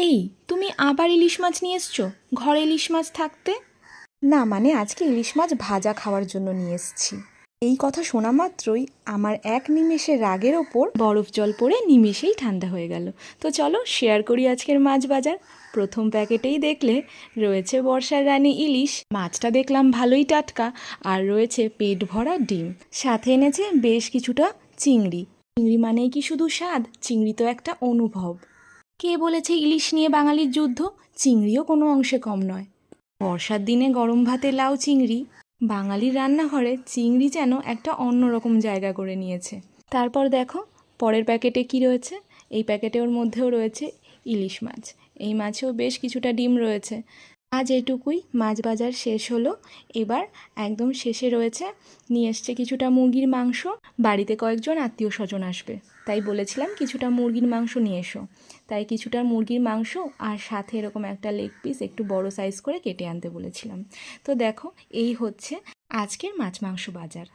এই তুমি আবার ইলিশ মাছ নিয়ে এসছো? ঘরে ইলিশ মাছ থাকতে? না মানে আজকে ইলিশ মাছ ভাজা খাওয়ার জন্য নিয়ে এসেছি। এই কথা শোনা মাত্রই আমার এক নিমেষে রাগের ওপর বরফ জল পড়ে নিমেষেই ঠান্ডা হয়ে গেল। তো চলো শেয়ার করি আজকের মাছ বাজার। প্রথম প্যাকেটেই দেখলে রয়েছে বর্ষার রানী ইলিশ। মাছটা দেখলাম ভালোই টাটকা আর রয়েছে পেট ভরা ডিম। সাথে এনেছে বেশ কিছুটা চিংড়ি। চিংড়ি মানেই কি শুধু স্বাদ? চিংড়ি তো একটা অনুভব। কে বলেছে ইলিশ নিয়ে বাঙালির যুদ্ধ? চিংড়িও কোনো অংশে কম নয়। বর্ষার দিনে গরম ভাতে লাউ চিংড়ি, বাঙালির রান্নাঘরে চিংড়ি যেন একটা অন্যরকম জায়গা করে নিয়েছে। তারপর দেখো, পরের প্যাকেটে কি রয়েছে? এই প্যাকেটে ওর মধ্যেও রয়েছে ইলিশ মাছ। এই মাছেও বেশ কিছুটা ডিম রয়েছে। আজ এটুকুই, মাছ বাজার শেষ হলো। এবার একদম শেষে রয়েছে, নিয়ে এসছে কিছুটা মুরগির মাংস। বাড়িতে কয়েকজন আত্মীয় স্বজন আসবে। তাই বলেছিলাম কিছুটা মুরগির মাংস নিয়ে এসো। তাই কিছুটা মুরগির মাংস আর সাথে এরকম একটা লেগ পিস একটু বড় সাইজ করে কেটে আনতে বলেছিলাম। তো দেখো, এই হচ্ছে আজকের মাছ মাংস বাজার।